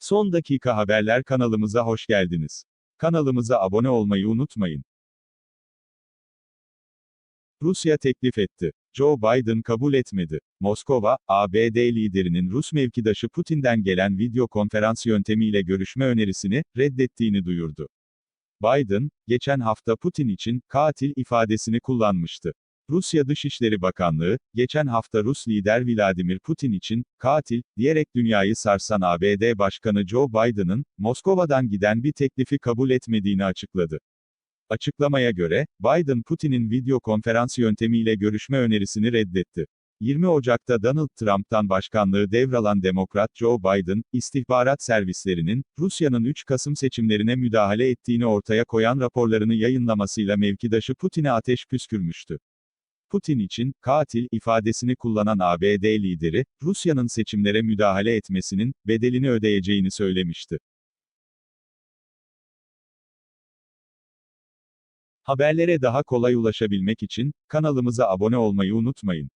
Son dakika haberler kanalımıza hoş geldiniz. Kanalımıza abone olmayı unutmayın. Rusya teklif etti. Joe Biden kabul etmedi. Moskova, ABD liderinin Rus mevkidaşı Putin'den gelen video konferans yöntemiyle görüşme önerisini reddettiğini duyurdu. Biden, geçen hafta Putin için katil ifadesini kullanmıştı. Rusya Dışişleri Bakanlığı, geçen hafta Rus lider Vladimir Putin için katil diyerek dünyayı sarsan ABD Başkanı Joe Biden'ın Moskova'dan giden bir teklifi kabul etmediğini açıkladı. Açıklamaya göre, Biden Putin'in video konferans yöntemiyle görüşme önerisini reddetti. 20 Ocak'ta Donald Trump'tan başkanlığı devralan Demokrat Joe Biden, istihbarat servislerinin, Rusya'nın 3 Kasım seçimlerine müdahale ettiğini ortaya koyan raporlarını yayınlamasıyla mevkidaşı Putin'e ateş püskürmüştü. Putin için, katil ifadesini kullanan ABD lideri, Rusya'nın seçimlere müdahale etmesinin, bedelini ödeyeceğini söylemişti. Haberlere daha kolay ulaşabilmek için, kanalımıza abone olmayı unutmayın.